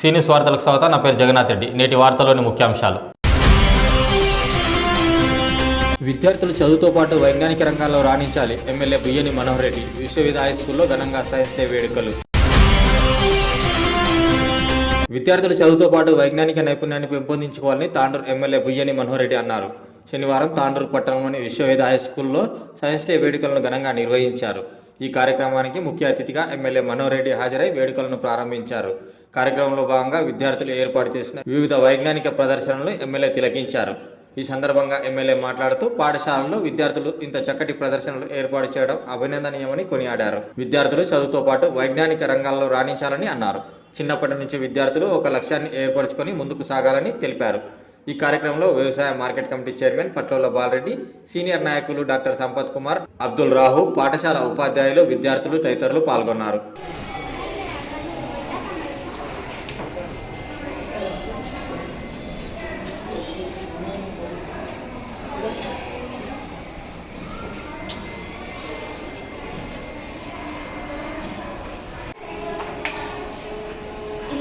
సీనియస్ వార్తలకు స్వాగతం నా పేరు జగన్నాథ్ రెడ్డి. నేటి వార్తలోని ముఖ్యాంశాలు. విద్యార్థులు చదువుతో పాటు వైజ్ఞానిక రంగాల్లో రాణించాలి. ఎమ్మెల్యే బుయ్యని మనోహర్ రెడ్డి. విశ్వవిద్యాలయ హై స్కూల్లో ఘనంగా సైన్స్ డే వేడుకలు. విద్యార్థులు చదువుతో పాటు వైజ్ఞానిక నైపుణ్యాన్ని పెంపొందించుకోవాలని తాండూరు ఎమ్మెల్యే బుయ్యని మనోహర్ రెడ్డి అన్నారు. శనివారం తాండూరు పట్టణంలోని విశ్వవిద్యాలయ హై స్కూల్లో సైన్స్ డే వేడుకలను ఘనంగా నిర్వహించారు. ఈ కార్యక్రమానికి ముఖ్య అతిథిగా ఎమ్మెల్యే మనోహర్ రెడ్డి హాజరై వేడుకలను ప్రారంభించారు. కార్యక్రమంలో భాగంగా విద్యార్థులు ఏర్పాటు చేసిన వివిధ వైజ్ఞానిక ప్రదర్శనలు ఎమ్మెల్యే తిలకించారు. ఈ సందర్భంగా ఎమ్మెల్యే మాట్లాడుతూ పాఠశాలలో విద్యార్థులు ఇంత చక్కటి ప్రదర్శనలు ఏర్పాటు చేయడం అభినందనీయమని కొనియాడారు. విద్యార్థులు చదువుతో పాటు వైజ్ఞానిక రంగాల్లో రాణించాలని అన్నారు. చిన్నప్పటి నుంచి విద్యార్థులు ఒక లక్ష్యాన్ని ఏర్పరచుకొని ముందుకు సాగాలని తెలిపారు. ఈ కార్యక్రమంలో వ్యవసాయ market committee chairman Patlola Balreddy senior నాయకులు డాక్టర్ సంపత్ కుమార్ అబ్దుల్ రాహు పాఠశాల ఉపాధ్యాయులు విద్యార్థులు తదితరులు పాల్గొన్నారు.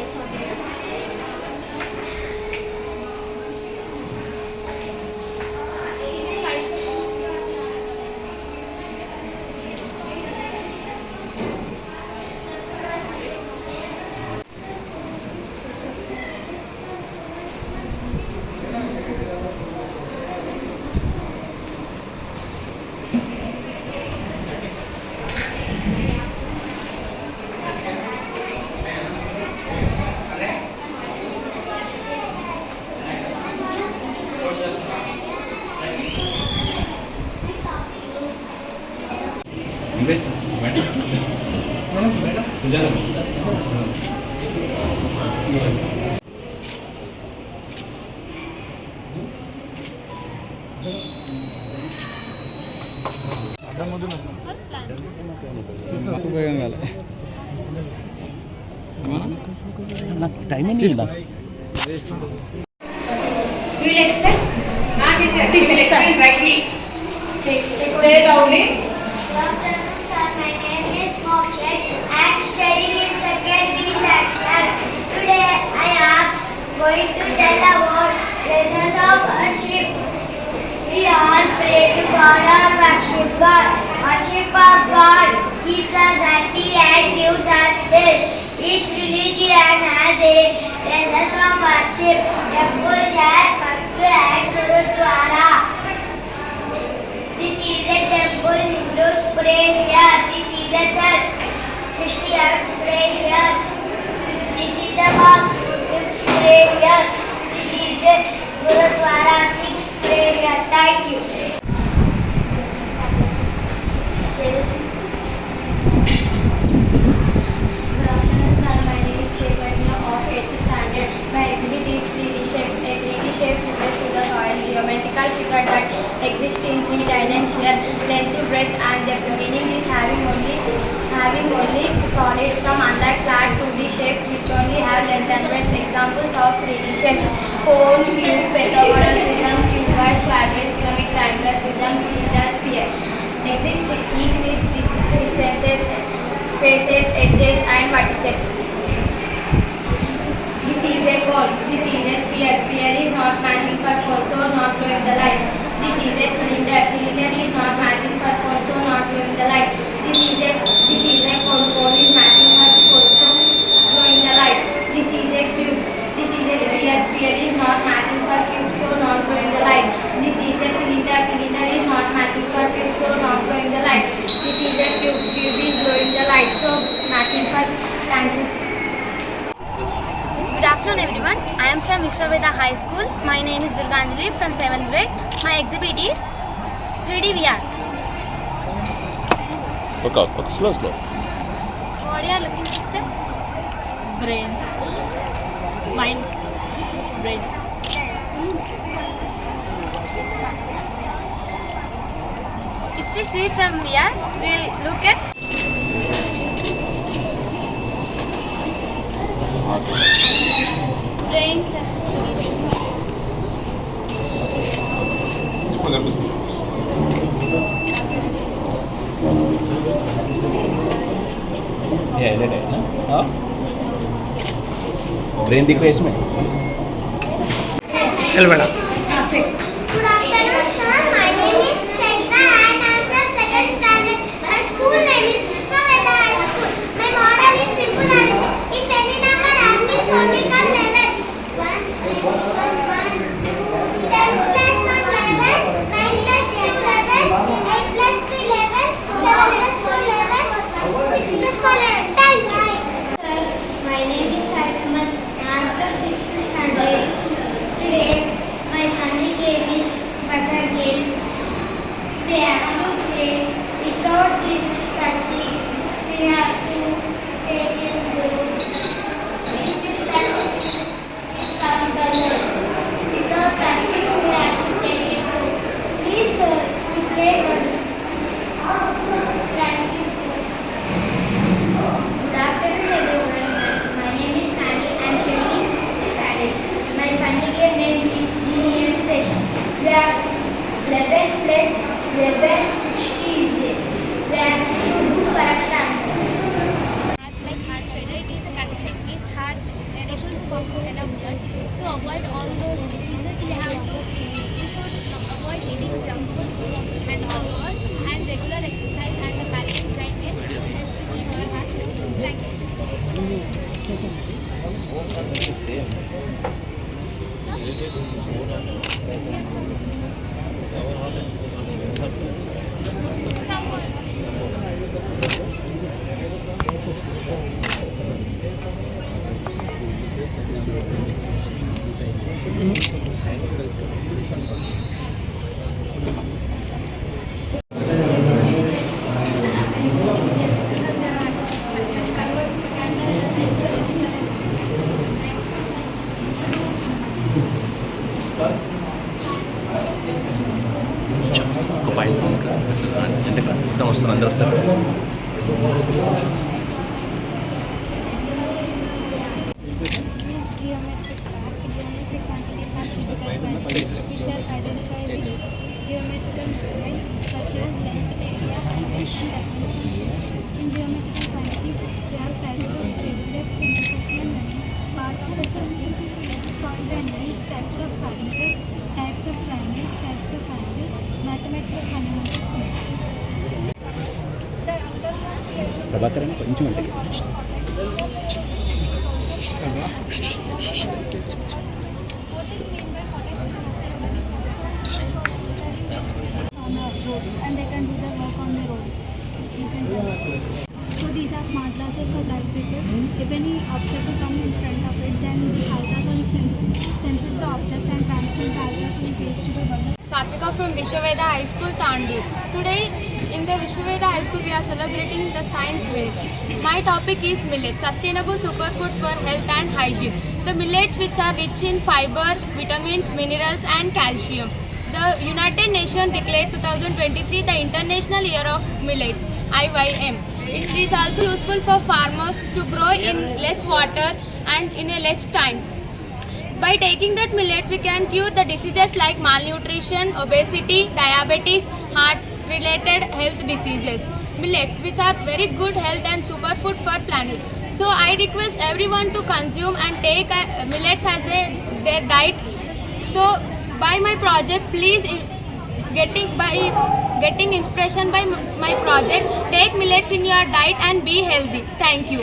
like social. I am going to tell about praises of worship. We all pray to God or worship God. Worship of God keeps us happy and gives us peace. Each religion has a praises of worship. Temples have Vastu and Gurudwara. This is a temple, Hindus pray here. This is a church, Christians pray here. This is a mosque, Muslims pray here. This is a Gurudwara, Sikhs pray here. Thank you. Dimensions, length, breadth, and depth. Meaning is having only having only solid from unlike flat 2D shapes which only have length and breadth. Examples of 3D shapes: cone, cube, pentagon, prism, cuboid, quadrant, pyramid, triangular, prism, cylinder, sphere. Exist each with distances faces, edges and vertices. This is a cone. This is a sphere. Sphere is not matching for cone, so not flowing the light. This is a cylinder. Cylinder is not matching for cone, so not flowing the light. This is a this is a cone. Cone is matching for cone, so flowing the light. This is a cube. This is a sphere. Sphere is not matching for cube, so not flowing the light. This is a cylinder. Cylinder afternoon everyone. I am from Vishwaveda High School. My name is Durganjali from 7th grade. My exhibit is 3D VR. Look out, look slow, slow. What are you looking system? Brain. Mind. Brain. If we see from VR, we will look at Thank you. Train दिख रहा है इसमें चल बेटा of parameters, types of triangles, types of angles, mathematical fundamental symbols. Prabhakar అని కొంచెం ఉంటాయి and they can do their work on their own. You can do So these are smart glasses for blind people. If any obstacle comes in front of it, then this ultrasonic sensor senses the object and transmits the ultrasonic waves to the body. Satvika from Vishwaveda High School, Tandur. Today in the Vishwaveda High School we are celebrating the Science Week. My topic is millet, sustainable superfood for health and hygiene. The millets which are rich in fiber, vitamins, minerals and calcium. The United Nations declared 2023 the International Year of Millets, IYM. It is also useful for farmers to grow in less water and in a less time. By taking that millets, we can cure the diseases like malnutrition, obesity, diabetes, heart-related health diseases. Millets, which are very good health and superfood for planet. So I request everyone to consume and take uh, millets as a their diet. So by my project, please getting by getting inspiration by my my project, take millets in your diet and be healthy. Thank you.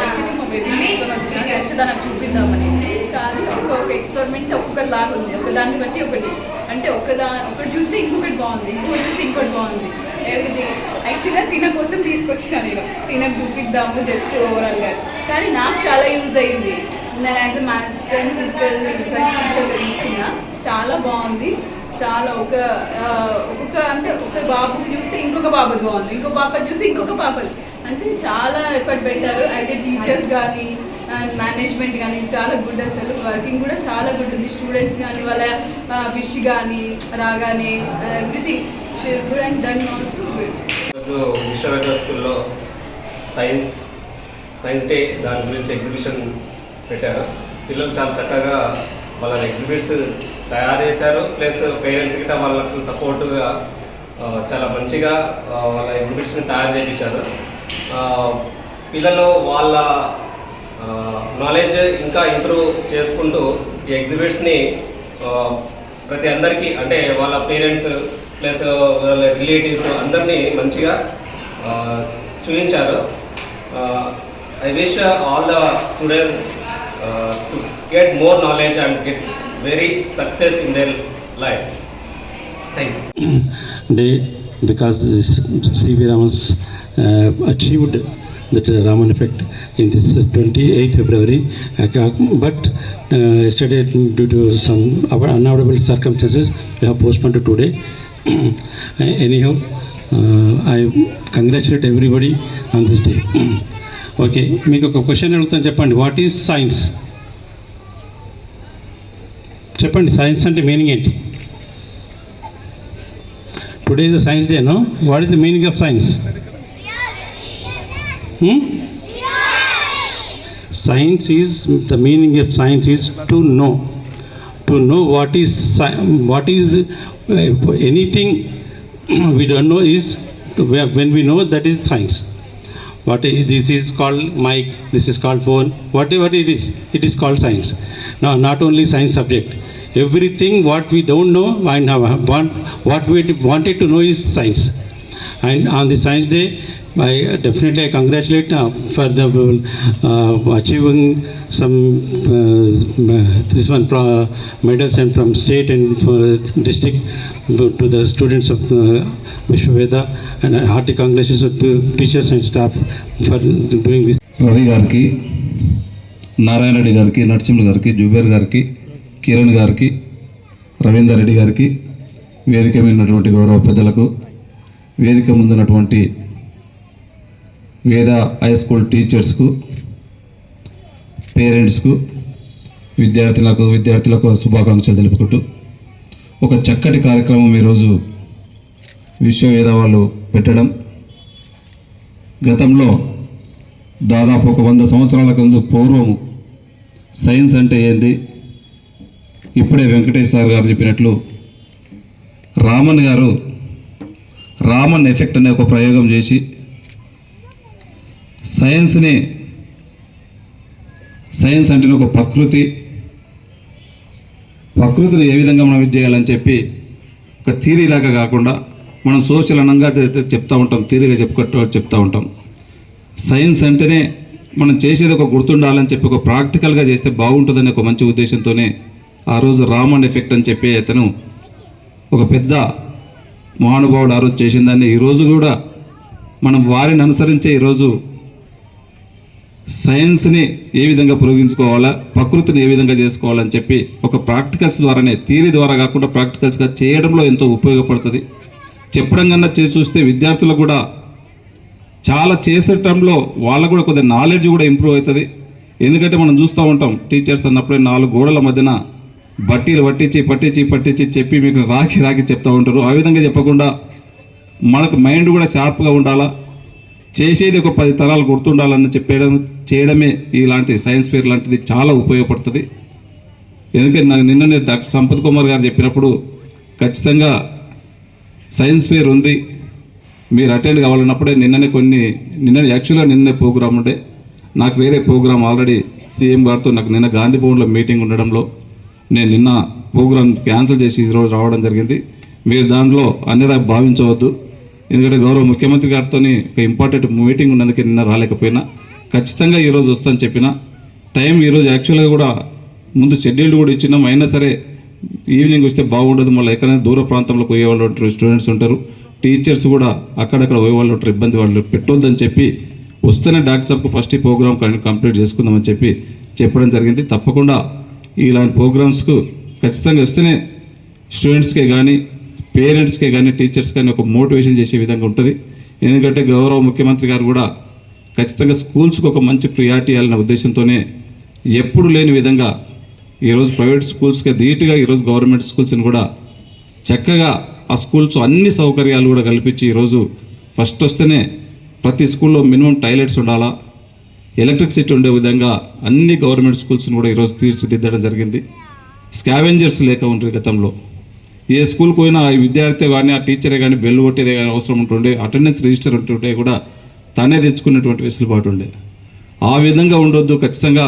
Actually మా baby తీసుకొని వచ్చిన just దానికి చూపిద్దాం అనేసి కానీ ఒక్కొక్క experiment ఒక్కొక్క లాగా ఉంది. ఒక దాన్ని బట్టి ఒకటి. అంటే ఒక దా ఒకటి చూస్తే ఇంకొకటి బాగుంది. ఇంకొకటి చూస్తే ఇంకోటి బాగుంది. ఎవ్రీథింగ్ యాక్చువల్గా తిన కోసం తీసుకొచ్చిన నేను. తినకు చూపిద్దాము జస్ట్ ఓవరాల్గా కానీ నాకు చాలా యూజ్ అయ్యింది నేను as a maths and physical science టీచర్గా చూస్తున్నా చాలా బాగుంది. చాలా ఒక ఒక్కొక్క అంటే ఒక బాబుకి చూస్తే ఇంకొక బాబుది బాగుంది. ఇంకో పాప చూస్తే ఇంకొక పాపది. అంటే చాలా ఎఫర్ట్ పెట్టారు. యాజ్ ఎ టీచర్స్ కానీ అండ్ మేనేజ్మెంట్ కానీ చాలా గుడ్ అసలు. వర్కింగ్ కూడా చాలా గుడ్ ఉంది. స్టూడెంట్స్ కానీ వాళ్ళ విష్ కానీ రాగానే everything share good and done also good ఈరోజు స్కూల్లో సైన్స్ సైన్స్ డే దాని గురించి ఎగ్జిబిషన్ పెట్టారు. పిల్లలు చాలా చక్కగా వాళ్ళ ఎగ్జిబిట్స్ తయారు చేశారు ప్లస్ పేరెంట్స్ గిట్ట వాళ్ళకు సపోర్టుగా చాలా మంచిగా వాళ్ళ ఎగ్జిబిట్స్ని తయారు చేయించారు పిల్లలు వాళ్ళ నాలెడ్జ్ ఇంకా ఇంప్రూవ్ చేసుకుంటూ ఈ ఎగ్జిబిట్స్ని ప్రతి అందరికీ అంటే వాళ్ళ పేరెంట్స్ ప్లస్ వాళ్ళ రిలేటివ్స్ అందరినీ మంచిగా చూపించారు. I wish all the students to get more knowledge and get very success in their life thank you day because this C.V. Raman's uh, achieved that Raman effect in this 28th February. Uh, But uh, yesterday, due to some unavoidable circumstances, we have postponed to today. Anyhow, uh, I congratulate everybody on this day. Okay మీకు ఒక question అడుగుతాను చెప్పండి what is science చెప్పండి science అంటే meaning ఏంటి? Today is science day no what is the meaning of science science is the meaning of science is to know to know what is what is anything we don't know is when we know that is science what this is called mic this is called phone whatever it is it is called science. Now not only science subject everything what we don't know and what we wanted to know is science. And on the science day I definitely I congratulate uh, for the uh, achieving some uh, this one pro- medals and from state and uh, district to the students of uh, Vishwaveda and hearty congratulations to teachers and staff for doing this. Ravi గారికి నారాయణ రెడ్డి గారికి నరసింహ గారికి జుబేర్ గారికి కిరణ్ గారికి రవీందర్ రెడ్డి గారికి వేదిక మీద ఉన్నటువంటి గౌరవ పెద్దలకు వేదిక ముందున్నటువంటి వేద హై స్కూల్ టీచర్స్కు పేరెంట్స్కు విద్యార్థులకు విద్యార్థులకు శుభాకాంక్షలు తెలుపుకుంటూ ఒక చక్కటి కార్యక్రమం ఈరోజు విశ్వవేద వాళ్ళు పెట్టడం. గతంలో దాదాపు ఒక వంద సంవత్సరాల ముందు పూర్వము సైన్స్ అంటే ఏంది? ఇప్పుడే వెంకటేష్ సార్ గారు చెప్పినట్లు రామన్ గారు రామన్ ఎఫెక్ట్ అనే ఒక ప్రయోగం చేసి సైన్స్ని సైన్స్ అంటే ఒక ప్రకృతి. ప్రకృతిని ఏ విధంగా మనం ఇది చేయాలని చెప్పి ఒక థీరీ లాగా కాకుండా మనం సోషల్ అనంగా చెప్తూ ఉంటాం థీరీగా చెప్పుకట్టు చెప్తూ ఉంటాం. సైన్స్ అంటేనే మనం చేసేది ఒక గుర్తుండాలని చెప్పి ఒక ప్రాక్టికల్గా చేస్తే బాగుంటుందనే ఒక మంచి ఉద్దేశంతోనే ఆ రోజు రామన్ ఎఫెక్ట్ అని చెప్పి అతను ఒక పెద్ద మహానుభావుడు ఆ రోజు చేసిన దాన్ని. ఈరోజు కూడా మనం వారిని అనుసరించే ఈరోజు సైన్స్ని ఏ విధంగా పురోగించుకోవాలా ప్రకృతిని ఏ విధంగా చేసుకోవాలని చెప్పి ఒక ప్రాక్టికల్స్ ద్వారానే థియరీ ద్వారా కాకుండా ప్రాక్టికల్స్గా చేయడంలో ఎంతో ఉపయోగపడుతుంది. చెప్పడం కన్నా చేసి చూస్తే విద్యార్థులకు కూడా చాలా చేసేటంలో వాళ్ళకు కూడా కొద్దిగా నాలెడ్జ్ కూడా ఇంప్రూవ్ అవుతుంది. ఎందుకంటే మనం చూస్తూ ఉంటాం టీచర్స్ అన్నప్పుడే నాలుగు గోడల మధ్యన బట్టీలు పట్టించి పట్టించి పట్టించి చెప్పి మీకు రాకి రాకి చెప్తూ ఉంటారు. ఆ విధంగా చెప్పకుండా మనకు మైండ్ కూడా షార్ప్గా ఉండాలా? చేసేది ఒక పది తరాలు గుర్తుండాలని చెప్పేయడం చేయడమే ఇలాంటి సైన్స్ ఫేర్ లాంటిది చాలా ఉపయోగపడుతుంది. ఎందుకంటే నాకు నిన్ననే డాక్టర్ సంపత్ కుమార్ గారు చెప్పినప్పుడు ఖచ్చితంగా సైన్స్ ఫేర్ ఉంది. మీరు అటెండ్ కావాలన్నప్పుడే నిన్ననే కొన్ని నిన్న యాక్చువల్గా నిన్ననే ప్రోగ్రామ్ ఉండే. నాకు వేరే ప్రోగ్రామ్ ఆల్రెడీ సీఎం గారితో నాకు నిన్న గాంధీ భవన్లో మీటింగ్ ఉండడంలో నేను నిన్న ప్రోగ్రామ్ క్యాన్సిల్ చేసి ఈరోజు రావడం జరిగింది. మీరు దాంట్లో అన్నిరా భావించవద్దు. ఎందుకంటే గౌరవ ముఖ్యమంత్రి గారితో ఒక ఇంపార్టెంట్ మీటింగ్ ఉన్నందుకు నిన్న రాలేకపోయినా ఖచ్చితంగా ఈరోజు వస్తాను చెప్పిన టైం ఈరోజు యాక్చువల్గా కూడా ముందు షెడ్యూల్ కూడా ఇచ్చినాం. అయినా సరే ఈవినింగ్ వస్తే బాగుండదు. మళ్ళీ ఎక్కడైనా దూర ప్రాంతంలో పోయే వాళ్ళు ఉంటారు స్టూడెంట్స్ ఉంటారు. టీచర్స్ కూడా అక్కడక్కడ పోయే వాళ్ళు ఉంటారు. ఇబ్బంది వాళ్ళు పెట్టొద్దని చెప్పి వస్తేనే డాక్టర్ సాబ్కు ఫస్ట్ ఈ ప్రోగ్రామ్ కంప్లీట్ చేసుకుందామని చెప్పి చెప్పడం జరిగింది. తప్పకుండా ఇలాంటి ప్రోగ్రామ్స్కు ఖచ్చితంగా వస్తేనే స్టూడెంట్స్కే కానీ పేరెంట్స్కే కానీ టీచర్స్ కానీ ఒక మోటివేషన్ చేసే విధంగా ఉంటుంది. ఎందుకంటే గౌరవ ముఖ్యమంత్రి గారు కూడా ఖచ్చితంగా స్కూల్స్కి ఒక మంచి ప్రియారిటీ అనే ఉద్దేశంతోనే ఎప్పుడు లేని విధంగా ఈరోజు ప్రైవేట్ స్కూల్స్కి ధీటుగా ఈరోజు గవర్నమెంట్ స్కూల్స్ని కూడా చక్కగా ఆ స్కూల్స్ అన్ని సౌకర్యాలు కూడా కల్పించి ఈరోజు ఫస్ట్ వస్తేనే ప్రతి స్కూల్లో మినిమం టాయిలెట్స్ ఉండాలా ఎలక్ట్రిసిటీ ఉండే విధంగా అన్ని గవర్నమెంట్ స్కూల్స్ని కూడా ఈరోజు తీర్చిదిద్దడం జరిగింది. స్కావెంజర్స్ లేక ఉంటుంది గతంలో. ఏ స్కూల్కి పోయినా ఆ విద్యార్థి కానీ ఆ టీచరే కానీ బెల్ కొట్టేదే కానీ అవసరం ఉంటుండే. అటెండెన్స్ రిజిస్టర్ ఉంటుంటే కూడా తనే తెచ్చుకునేటువంటి వెసులుబాటు ఉండే. ఆ విధంగా ఉండొద్దు. ఖచ్చితంగా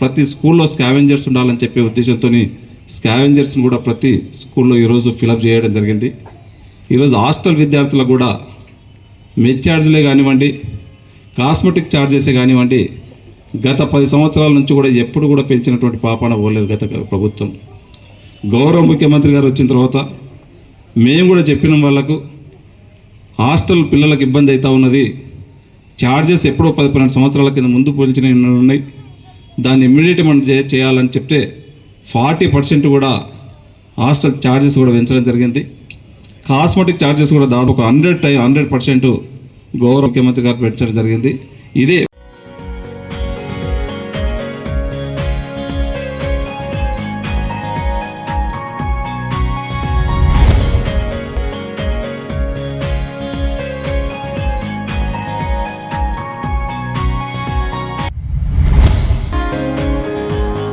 ప్రతి స్కూల్లో స్కావెంజర్స్ ఉండాలని చెప్పే ఉద్దేశంతో స్కావెంజర్స్ని కూడా ప్రతి స్కూల్లో ఈరోజు ఫిలప్ చేయడం జరిగింది. ఈరోజు హాస్టల్ విద్యార్థులకు కూడా మెడ్ ఛార్జ్లే కానివ్వండి కాస్మెటిక్ ఛార్జెసే కానివ్వండి గత పది సంవత్సరాల నుంచి కూడా ఎప్పుడు కూడా పెంచినటువంటి పాపాన పోలేదు గత ప్రభుత్వం. గౌరవ ముఖ్యమంత్రి గారు వచ్చిన తర్వాత మేము కూడా చెప్పిన వాళ్ళకు హాస్టల్ పిల్లలకు ఇబ్బంది అవుతా ఉన్నది ఛార్జెస్ ఎప్పుడో పది పన్నెండు సంవత్సరాల కింద ముందు పోల్చిన ఉన్నాయి దాన్ని ఇమ్మీడియట్ మనం చేయాలని చెప్తే ఫార్టీ పర్సెంట్ కూడా హాస్టల్ ఛార్జెస్ కూడా పెంచడం జరిగింది. కాస్మెటిక్ ఛార్జెస్ కూడా దాదాపు హండ్రెడ్ టై హండ్రెడ్ పర్సెంట్ గౌరవ ముఖ్యమంత్రి గారు పెంచడం జరిగింది. ఇదే